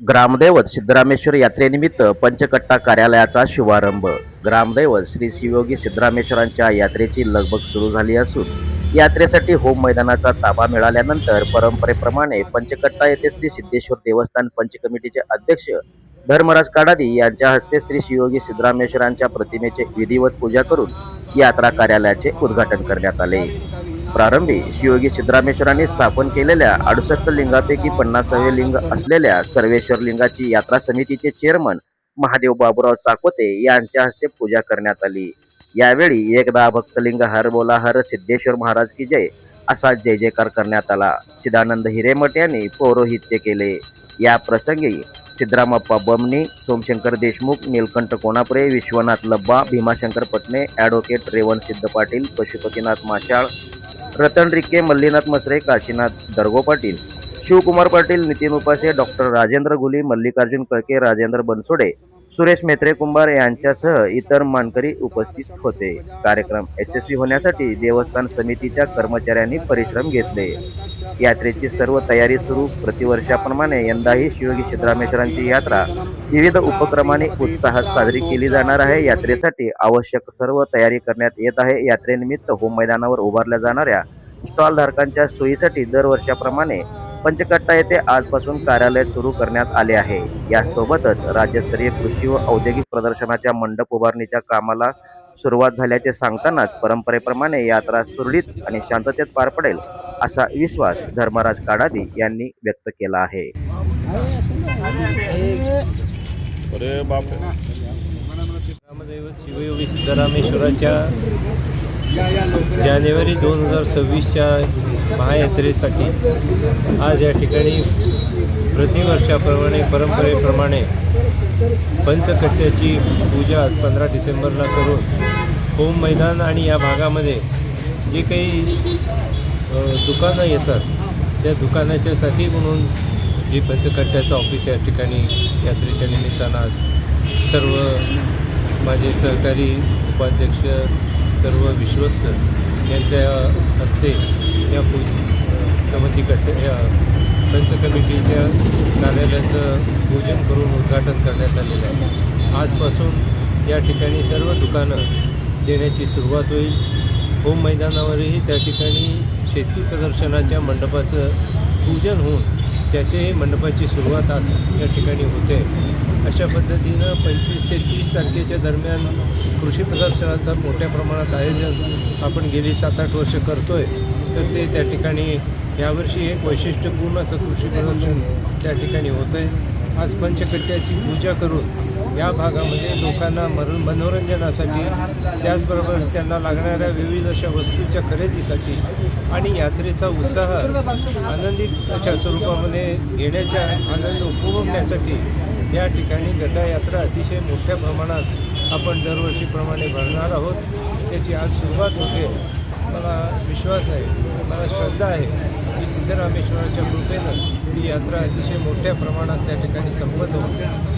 ग्रामदैवत सिद्धरामेश्वर यात्रेनिमित्त पंचकट्टा कार्यालयाचा शुभारंभ. ग्रामदैवत श्री शिवयोगी सिद्धरामेश्वरांच्या यात्रेची लगबग सुरू झाली असून यात्रेसाठी होम मैदानाचा ताबा मिळाल्यानंतर परंपरेप्रमाणे पंचकट्टा येथे श्री सिद्धेश्वर देवस्थान पंचकमिटीचे अध्यक्ष धर्मराज काडादी यांच्या हस्ते श्री शिवयोगी सिद्धरामेश्वरांच्या प्रतिमेचे विधिवत पूजा करून यात्रा कार्यालयाचे उद्घाटन करण्यात आले. प्रारंभी शिवयोगी सिद्धरामेश्वरांनी स्थापन केलेल्या अडुसष्ट लिंगापैकी पन्नासावे लिंग असलेल्या सर्वेश्वर लिंगाची यात्रा समितीचे चेअरमन महादेव बाबूराव चाकोते यांच्या हस्ते पूजा करण्यात आली. यावेळी एकदा भक्तलिंग हर बोला हर सिद्धेश्वर महाराज की जय असा जय जयकार करण्यात आला. चिदानंद हिरेमठ यांनी पौरोहित्य केले. या प्रसंगी सिद्धरामप्पा बमणी सोमशंकर देशमुख नीलकंठ कोणापुरे विश्वनाथ लब्बा भीमाशंकर पटणे ॲडव्होकेट रेवण सिद्ध पाटील पशुपतीनाथ माशाळ रतन रिक्के मल्लीनाथ मसरे काशीनाथ दर्गो पाटील. शिवकुमार पाटील नितीन उपासे डॉक्टर राजेंद्र गुली मल्लिकार्जुन कळके राजेंद्र बनसोडे सुरेश मेत्रे कुंभार यांच्यासह इतर मानकरी उपस्थित होते. कार्यक्रम यशस्वी होण्यासाठी देवस्थान समितीच्या कर्मचाऱ्यांनी परिश्रम घेतले. यात्रेची सर्व तयारी सुरू. प्रतिवर्षाप्रमाणे यंदाही शिवयोगी सिद्धरामेश्वरांची यात्रा विविध उपक्रमाने उत्साहात साजरी केली जाणार आहे. यात्रेसाठी आवश्यक सर्व तयारी करण्यात येत आहे. यात्रेनिमित्त होम मैदानावर उभारल्या जाणाऱ्या स्टॉल धारकांच्या सोयीसाठी दरवर्षाप्रमाणे पंचकट्टा येथे आजपासून कार्यालय सुरू करण्यात आले आहे. यासोबतच राज्यस्तरीय कृषी व औद्योगिक प्रदर्शनाच्या मंडप उभारणीच्या कामाला सुरुवात झाल्याचे सांगतानाच परंपरेप्रमाणे यात्रा सुरळीत आणि शांततेत पार पडेल. असा विश्वास धर्मराज काडादी यांनी व्यक्त केला आहे. शिवयोगी सिद्धरामेश्वराच्या जानेवारी दोन हजार सव्वीसच्या महायात्रेसाठी आज या ठिकाणी प्रतिवर्षाप्रमाणे परंपरेप्रमाणे पंचकट्ट्याची पूजा आज पंधरा डिसेंबरला करून होम मैदान आणि या भागामध्ये जे काही दुकानं येतात. त्या दुकानाच्यासाठी म्हणून जे पंचकट्ट्याचं ऑफिस या ठिकाणी यात्रेच्या निमित्तानं आज सर्व माझे सहकारी उपाध्यक्ष सर्व विश्वस्त यांच्या हस्ते या पू समिती कट्ट या पंच कमिटीच्या कार्यालयाचं पूजन करून उद्घाटन करण्यात आलेलं आहे. आजपासून या ठिकाणी सर्व दुकानं देण्याची सुरुवात होईल. होम मैदानावरही त्या ठिकाणी शेती प्रदर्शनाच्या मंडपाचं पूजन होऊन त्याचे मंडपाची सुरुवात आज या ठिकाणी होते. अशा पद्धतीनं पंचवीस ते तीस तारखेच्या दरम्यान कृषी प्रदर्शनाचं मोठ्या प्रमाणात आयोजन आपण गेली सात आठ वर्ष करतो आहे तर ते त्या ठिकाणी यावर्षी एक वैशिष्ट्यपूर्ण असं कृषी प्रदर्शन त्या ठिकाणी होतं आहे आज पंचकट्ट्याची पूजा करून या भागामध्ये लोकांना मर मनोरंजनासाठी त्याचबरोबर त्यांना लागणाऱ्या विविध अशा वस्तूंच्या खरेदीसाठी आणि यात्रेचा उत्साह आनंदित अशा स्वरूपामध्ये घेण्याच्या आनंद उपभोगण्यासाठी या ठिकाणी गटायात्रा अतिशय मोठ्या प्रमाणात आपण दरवर्षीप्रमाणे भरणार आहोत. त्याची आज सुरुवात होते. मला विश्वास आहे मला श्रद्धा आहे की सिद्धरामेश्वराच्या कृपेनं ही यात्रा अतिशय मोठ्या प्रमाणात त्या ठिकाणी संपत होते.